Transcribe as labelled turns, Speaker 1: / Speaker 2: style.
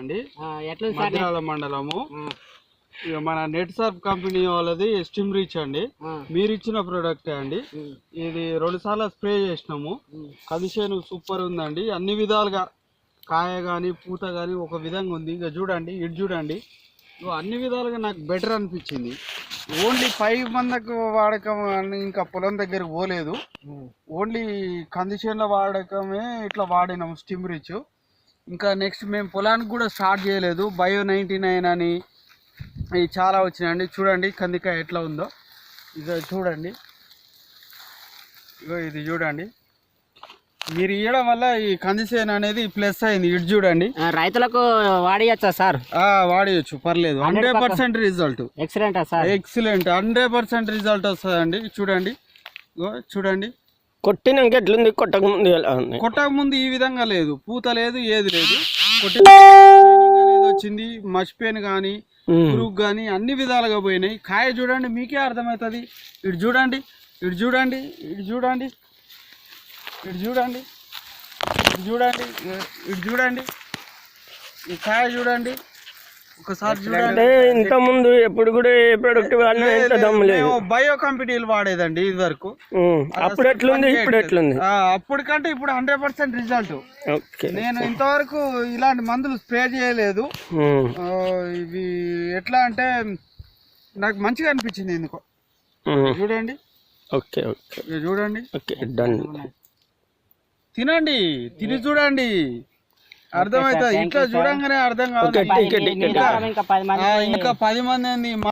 Speaker 1: అండి. మధ్యాల మండలము. మన నెట్ సర్ఫ్ కంపెనీ వాళ్ళది స్టిమ్ రీచ్ అండి. మీరు ఇచ్చిన ప్రోడక్టే అండి. ఇది రెండు సార్లు స్ప్రే చేసినాము కండిషన్ సూపర్ ఉందండి. అన్ని విధాలుగా కాయ కానీ పూత కానీ ఒక విధంగా ఉంది. ఇక చూడండి ఇటు చూడండి. అన్ని విధాలుగా నాకు బెటర్ అనిపించింది. ఓన్లీ ఫైవ్ మందకు వాడకం అని ఇంకా పొలం దగ్గరకు పోలేదు. ఓన్లీ కండిషన్ల వాడకమే ఇట్లా వాడినాము స్టిమ్ రిచ్ ఇంకా నెక్స్ట్ మేము పొలానికి కూడా స్టార్ట్ చేయలేదు. బయో నైంటీ నైన్ అని ఇవి చాలా వచ్చినాయండి. చూడండి కందికాయ ఎట్లా ఉందో. ఇక చూడండి. ఇగో ఇది చూడండి. మీరు ఇవ్వడం వల్ల ఈ కందిసేన్ అనేది ప్లస్ అయింది. ఇటు చూడండి.
Speaker 2: రైతులకు వాడియచ్చా సార్?
Speaker 1: వాడేయచ్చు. పర్లేదు. Hundred percent result
Speaker 2: ఎక్సలెంటా sir?
Speaker 1: Excellent hundred percent result వస్తుందండి. చూడండి. ఇగో చూడండి.
Speaker 3: కొట్టినాక ఎట్లుంది? కొట్టక ముందు ఎలా ఉంది?
Speaker 1: కొట్టక ముందు ఈ విధంగా లేదు. పూత లేదు ఏది లేదు. కొట్టిన వచ్చింది. మర్చిపోయిన కానీ. పురుగు కానీ అన్ని విధాలుగా పోయినాయి. కాయ చూడండి మీకే అర్థమవుతుంది. ఇటు చూడండి ఇటు చూడండి ఇటు చూడండి ఇటు చూడండి ఇటు చూడండి ఇటు చూడండి ఈ కాయ చూడండి. ఒకసారి చూడండి.
Speaker 3: ఇంత ముందు ఎప్పుడు కూడా ఏ ప్రొడక్ట్ వాడినా
Speaker 1: బయో కంపెనీలు వాడేదండి ఇది వరకు.
Speaker 3: అప్పుడు ఎట్లుంది? ఇప్పుడు ఎట్లుంది?
Speaker 1: అప్పటికంటే ఇప్పుడు హండ్రెడ్ పర్సెంట్ రిజల్ట్ నేను ఇంతవరకు ఇలాంటి మందులు స్ప్రే చేయలేదు. ఇవి ఎట్లా అంటే నాకు మంచిగా అనిపించింది ఎందుకో. చూడండి.
Speaker 3: Okay okay.
Speaker 1: చూడండి.
Speaker 3: ఓకే డన్
Speaker 1: తినండి. తిని చూడండి. అర్థమవుతుంది ఇట్లా చూడంగానే అర్థం
Speaker 2: ద్వారా ఇంకా పది మంది
Speaker 1: ఇంకా